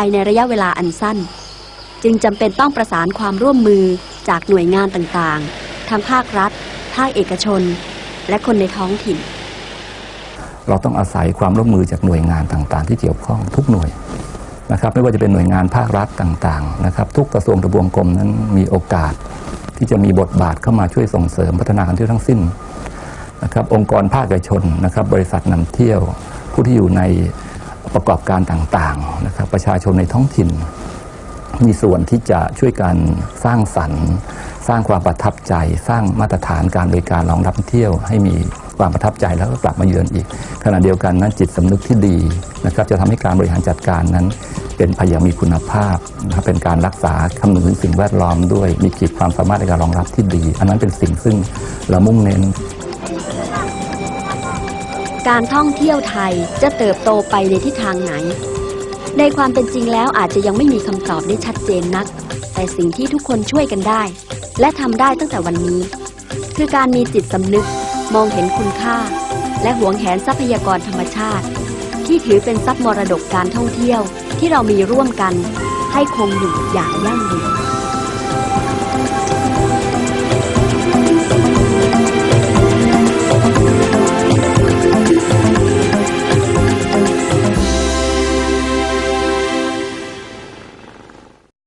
ายในระยะเวลาอันสั้น จึงจำเป็นต้องประสานความร่วมมือจากหน่วยงานต่างๆ ทั้งภาครัฐ ภาคเอกชน และคนในท้องถิ่น เราต้องอาศัยความร่วมมือจากหน่วยงานต่างๆ ที่เกี่ยวข้องทุกหน่วยนะครับ ไม่ว่าจะเป็นหน่วยงานภาครัฐต่างๆ นะครับ ทุกกระทรวงทบวงกรมนั้นมีโอกาส ที่จะมีบทบาทเข้ามาช่วยส่งเสริมพัฒนาการท่องเที่ยวทั้งสิ้นนะครับ องค์กรภาคเอกชนนะครับ บริษัทนำเที่ยวผู้ที่อยู่ใน ประกอบการต่างๆนะครับประชาชนในท้องถิ่น มีส่วนที่จะช่วยกันสร้างสรรค์ สร้างความประทับใจ สร้างมาตรฐานการบริการรองรับท่องเที่ยวให้มีความประทับใจแล้วก็กลับมาเยือนอีก ขณะเดียวกันนั้นจิตสำนึกที่ดีนะครับจะทำให้การบริหารจัดการนั้นเป็นไปอย่างมีคุณภาพนะครับเป็นการรักษาคำนึงถึงสิ่งแวดล้อมด้วยมีขีดความสามารถในการรองรับที่ดี อันนั้นเป็นสิ่งซึ่งเรามุ่งเน้น การท่องเที่ยวไทยจะเติบโตไปในทิศทางไหน ในความเป็นจริงแล้วอาจจะยังไม่มีคำตอบได้ชัดเจนนัก แต่สิ่งที่ทุกคนช่วยกันได้ และทำได้ตั้งแต่วันนี้ คือการมีจิตสำนึก มองเห็นคุณค่า และหวงแหนทรัพยากรธรรมชาติ ที่ถือเป็นทรัพย์มรดกการท่องเที่ยวที่เรามีร่วมกัน ให้คงอยู่อย่างยั่งยืน